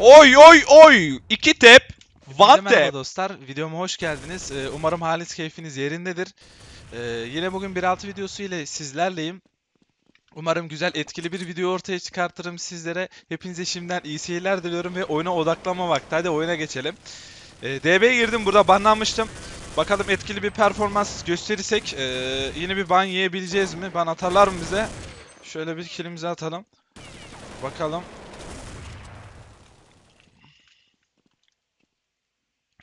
Oy oy oy. İki tep. One merhaba tap. dostlar. Videoma hoş geldiniz. Ee, umarım haliniz keyfiniz yerindedir. Ee, yine bugün 1.6 videosu ile sizlerleyim. Umarım güzel etkili bir video ortaya çıkartırım sizlere. Hepinize şimdiden iyi seyirler diliyorum ve oyuna odaklanma vakti. Hadi oyuna geçelim. Ee, DB'ye girdim burada banlanmıştım. Bakalım etkili bir performans gösterirsek ee, yine bir ban yiyebileceğiz mi? Ban atarlar mı bize? Şöyle bir kilimizi atalım. Bakalım.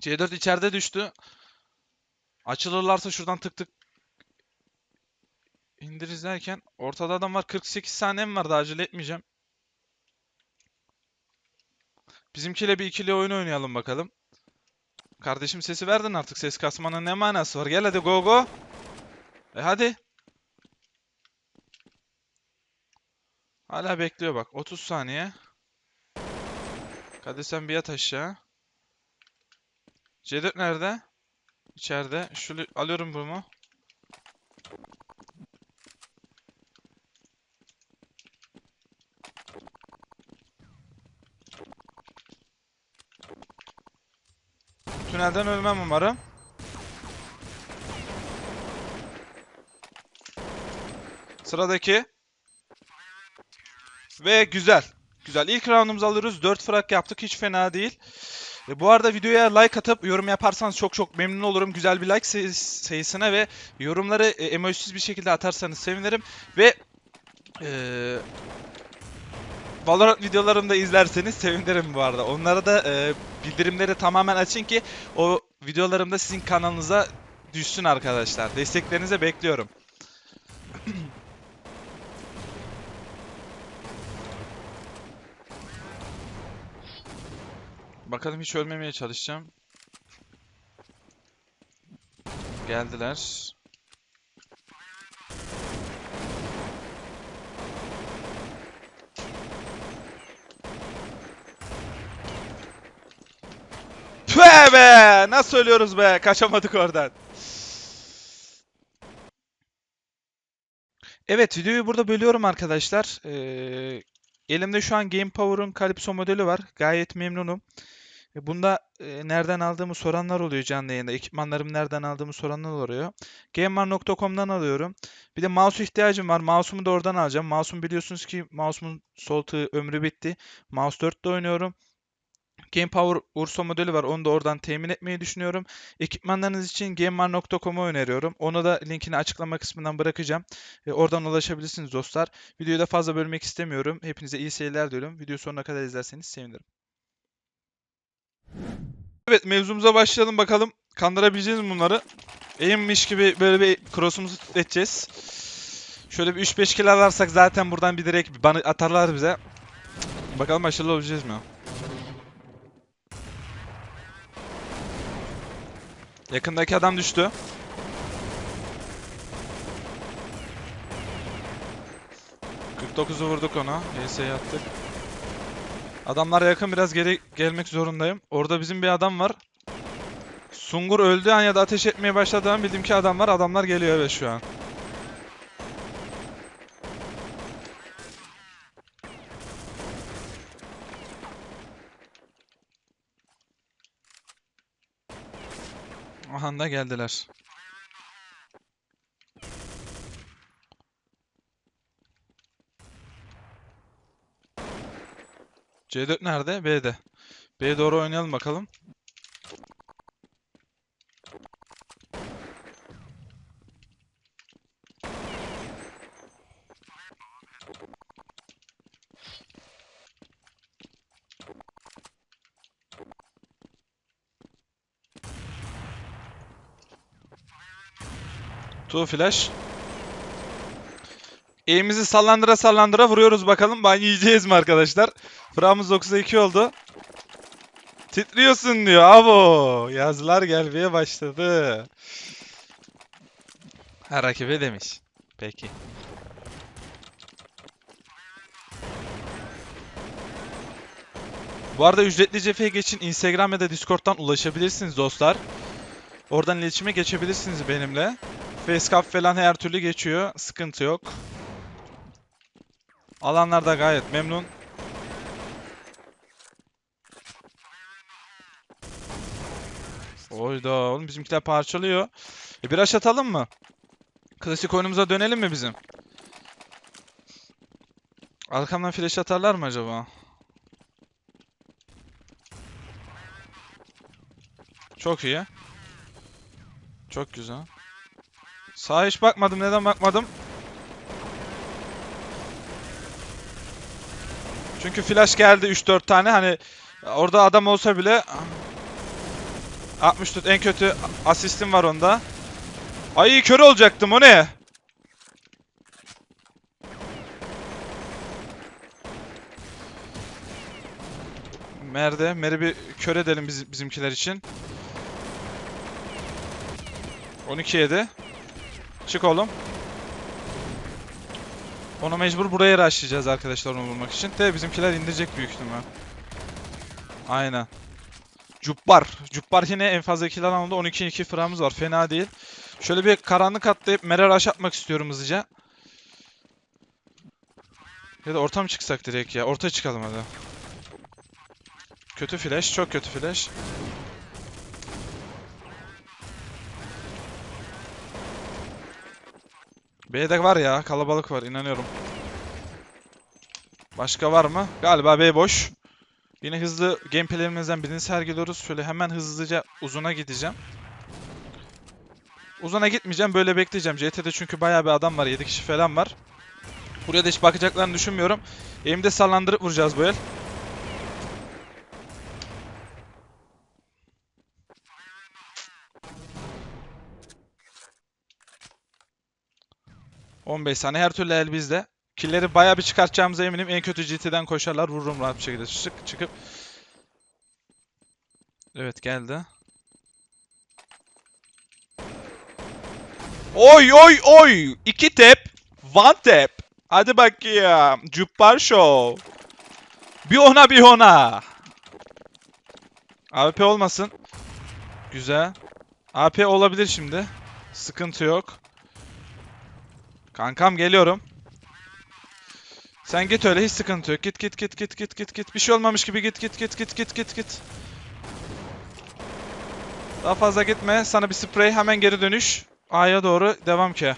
C4 içeride düştü. Açılırlarsa şuradan tık tık indiririz derken ortada adam var. 48 saniyem var da acele etmeyeceğim. Bizimkiyle bir ikili oyun oynayalım bakalım. Kardeşim sesi verdin artık. Ses kasmanın ne manası var? Gel hadi go go. E hadi. Hala bekliyor bak. 30 saniye. Hadi sen bir yat aşağı. C4 nerede? İçeride. Şunu alıyorum bunu. Tünelden ölmem umarım. Sıradaki. Ve güzel. Güzel. İlk roundumuzu alıyoruz. 4 frag yaptık. Hiç fena değil. E, bu arada videoya like atıp yorum yaparsanız çok çok memnun olurum. Güzel bir like sayı- sayısına ve yorumları e, emojisiz bir şekilde atarsanız sevinirim. Ve e, Valorant videolarımı da izlerseniz sevinirim bu arada. Onlara da e, bildirimleri tamamen açın ki o videolarım da sizin kanalınıza düşsün arkadaşlar. Desteklerinizi bekliyorum. Bakalım hiç ölmemeye çalışacağım. Geldiler. Tüh be! Nasıl ölüyoruz be? Kaçamadık oradan. Evet videoyu burada bölüyorum arkadaşlar. Ee, elimde şu an Game Power'ın Calypso modeli var. Gayet memnunum. E, Bunda e, nereden aldığımı soranlar oluyor canlı yayında. Ekipmanlarımı nereden aldığımı soranlar oluyor. Gamer.com'dan alıyorum. Bir de mouse ihtiyacım var. Mouse'umu da oradan alacağım. Mouse'um biliyorsunuz ki mouse'umun sol tığı ömrü bitti. Mouse 4'te oynuyorum. Game Power Urso modeli var. Onu da oradan temin etmeyi düşünüyorum. Ekipmanlarınız için gamer.com'u öneriyorum. Onu da linkini açıklama kısmından bırakacağım. E, oradan ulaşabilirsiniz dostlar. Videoyu da fazla bölmek istemiyorum. Hepinize iyi seyirler diliyorum. Videoyu sonuna kadar izlerseniz sevinirim. Evet mevzumuza başlayalım bakalım. Kandırabileceğiz mi bunları? Eğimmiş gibi böyle bir cross'umuzu titreteceğiz. Şöyle bir 3-5 kill alarsak zaten buradan bir direkt bana atarlar bize. Bakalım başarılı olabileceğiz mi? Yakındaki adam düştü. ...49'u vurduk ona. HS'ye attık. Adamlar yakın biraz geri gelmek zorundayım. Orada bizim bir adam var. Sungur öldü an ya da ateş etmeye başladığı an bildim ki adam var. Adamlar geliyor evet şu an. Aha da geldiler. C4 nerede? B'de. B'ye doğru oynayalım bakalım. Two flash. Eğimizi sallandıra sallandıra vuruyoruz bakalım. Ban yiyeceğiz mi arkadaşlar? Framız 9'a 2 oldu. Titriyorsun diyor. Abo. Yazılar gelmeye başladı. Ha rakibe demiş. Peki. Bu arada ücretli cepheye geçin. Instagram ya da Discord'dan ulaşabilirsiniz dostlar. Oradan iletişime geçebilirsiniz benimle. Facecap falan her türlü geçiyor. Sıkıntı yok. Alanlarda gayet memnun. Oyda oğlum bizimkiler parçalıyor. E, bir aşatalım mı? Klasik oyunumuza dönelim mi bizim? Arkamdan flash atarlar mı acaba? Çok iyi. Çok güzel. Sağa hiç bakmadım. Neden bakmadım? Çünkü flash geldi 3-4 tane. Hani orada adam olsa bile 64 en kötü asistim var onda. Ay kör olacaktım o ne? Mer'de. Mer'i bir kör edelim biz, bizimkiler için. 12 yedi. Çık oğlum. Onu mecbur buraya rushlayacağız arkadaşlar onu vurmak için. De bizimkiler indirecek büyük ihtimal. Aynen. Cubbar. Cubbar yine en fazla kill alanda 12-2 fıramız var. Fena değil. Şöyle bir karanlık atlayıp mere rush atmak istiyorum hızlıca. Ya da orta mı çıksak direkt ya? Orta çıkalım hadi. Kötü flash. Çok kötü flash. B'de var ya. Kalabalık var. inanıyorum. Başka var mı? Galiba B boş. Yine hızlı gameplaylerimizden birini sergiliyoruz. Şöyle hemen hızlıca uzuna gideceğim. Uzuna gitmeyeceğim. Böyle bekleyeceğim. CT'de çünkü bayağı bir adam var. 7 kişi falan var. Buraya da hiç bakacaklarını düşünmüyorum. Elimde sallandırıp vuracağız bu el. ...15 saniye her türlü el bizde. Killleri bayağı bir çıkartacağımıza eminim. En kötü GT'den koşarlar. Vururum rahat bir şekilde. Çık, çıkıp. Evet geldi. Oy oy oy! İki tap. One tap. Hadi bakayım. Cubbar Show. Bir ona bir ona. AWP olmasın. Güzel. AP olabilir şimdi. Sıkıntı yok. Kankam geliyorum. Sen git öyle hiç sıkıntı yok. Git git git git git git git. Bir şey olmamış gibi git git git git git git git. Daha fazla gitme. Sana bir sprey hemen geri dönüş. A'ya doğru devam ki.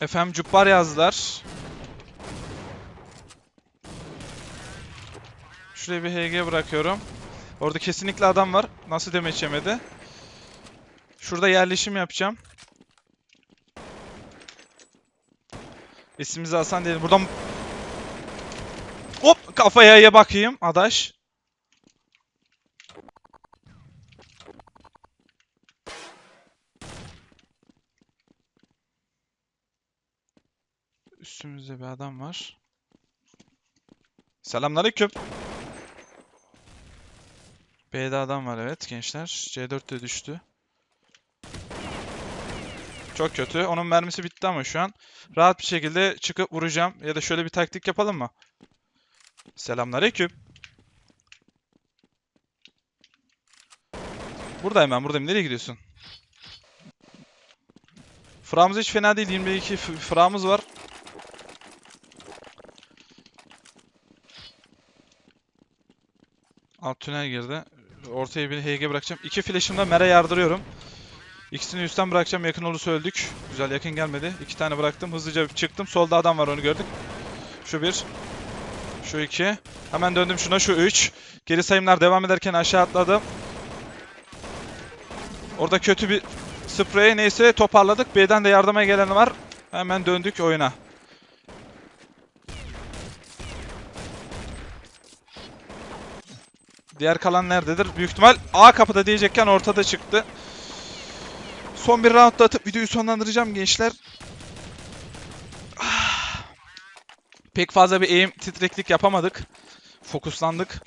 Efendim cubbar yazdılar. Şuraya bir HG bırakıyorum. Orada kesinlikle adam var. Nasıl demeç yemedi. Şurada yerleşim yapacağım. İsmimizi Hasan diyelim. Buradan Hop kafaya ya bakayım adaş. Üstümüzde bir adam var. Selamünaleyküm. B'de adam var evet gençler. C4 de düştü. Çok kötü. Onun mermisi bitti ama şu an. Rahat bir şekilde çıkıp vuracağım. Ya da şöyle bir taktik yapalım mı? Selamünaleyküm. Buradayım ben buradayım. Nereye gidiyorsun? Framız hiç fena değil. 22 f- framız var. Alt tünel girdi. Ortaya bir HG bırakacağım. İki flash'ımla Mer'e yardırıyorum. İkisini üstten bırakacağım. Yakın olursa öldük. Güzel yakın gelmedi. İki tane bıraktım. Hızlıca çıktım. Solda adam var onu gördük. Şu bir. Şu iki. Hemen döndüm şuna. Şu üç. Geri sayımlar devam ederken aşağı atladım. Orada kötü bir sprey. Neyse toparladık. B'den de yardıma gelen var. Hemen döndük oyuna. Diğer kalan nerededir? Büyük ihtimal A kapıda diyecekken ortada çıktı. Son bir round atıp videoyu sonlandıracağım gençler. Pek fazla bir aim titreklik yapamadık. Fokuslandık.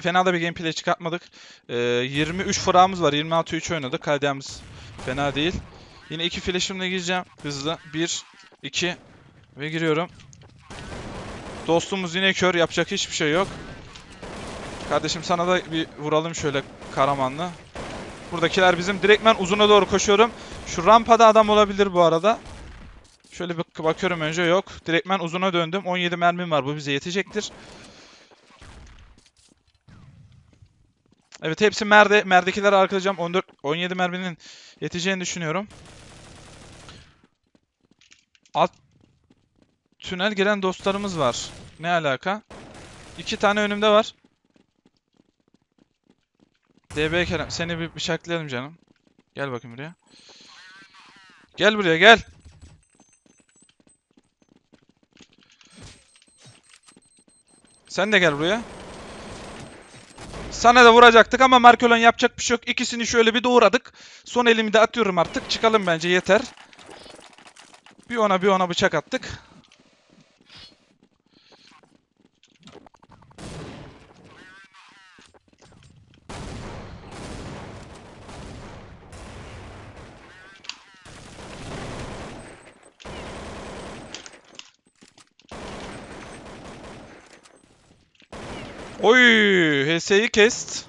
Fena da bir gameplay çıkartmadık. Ee, 23 fırağımız var. 26-3 oynadık. KD'miz fena değil. Yine iki flash'ımla gireceğim. Hızlı. 1, 2 ve giriyorum. Dostumuz yine kör. Yapacak hiçbir şey yok. Kardeşim sana da bir vuralım şöyle Karaman'la. Buradakiler bizim. Direktmen uzuna doğru koşuyorum. Şu rampada adam olabilir bu arada. Şöyle bir bakıyorum önce yok. Direktmen uzuna döndüm. 17 mermim var. Bu bize yetecektir. Evet hepsi merde. Merdekileri arkalayacağım. 14 17 merminin yeteceğini düşünüyorum. Alt tünel giren dostlarımız var. Ne alaka? İki tane önümde var. DB Kerem seni bir bıçaklayalım canım. Gel bakayım buraya. Gel buraya gel. Sen de gel buraya. Sana da vuracaktık ama Markolon yapacak bir şey yok. İkisini şöyle bir doğradık. Son elimi de atıyorum artık. Çıkalım bence yeter. Bir ona bir ona bıçak attık. Oy, HS'yi kest.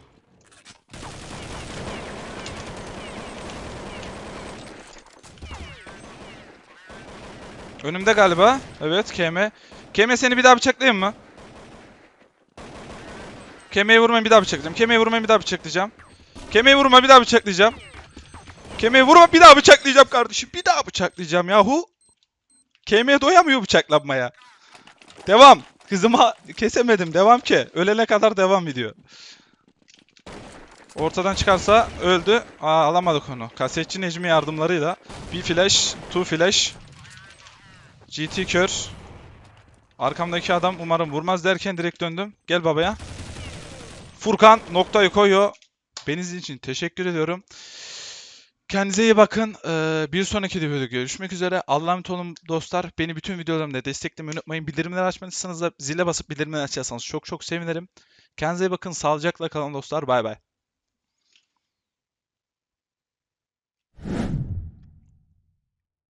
Önümde galiba. Evet, KM. KM seni bir daha bıçaklayayım mı? KM'ye vurmayın bir daha bıçaklayacağım. KM'ye vurmayın bir daha bıçaklayacağım. KM'ye vurma bir daha bıçaklayacağım. KM'ye vurma bir daha bıçaklayacağım kardeşim. Bir daha bıçaklayacağım yahu. KM'ye doyamıyor bıçaklanmaya. Devam. Kızıma kesemedim. Devam ki. Ölene kadar devam ediyor. Ortadan çıkarsa öldü. Aa alamadık onu. Kasetçi Necmi yardımlarıyla. Bir flash, two flash. GT kör. Arkamdaki adam umarım vurmaz derken direkt döndüm. Gel babaya. Furkan noktayı koyuyor. Beni izlediğiniz için teşekkür ediyorum. Kendinize iyi bakın. Ee, bir sonraki videoda görüşmek üzere. Allah'a emanet olun dostlar. Beni bütün videolarımda desteklemeyi unutmayın. Bildirimleri açmadıysanız da zile basıp bildirimleri açarsanız çok çok sevinirim. Kendinize iyi bakın. Sağlıcakla kalın dostlar. Bay bay.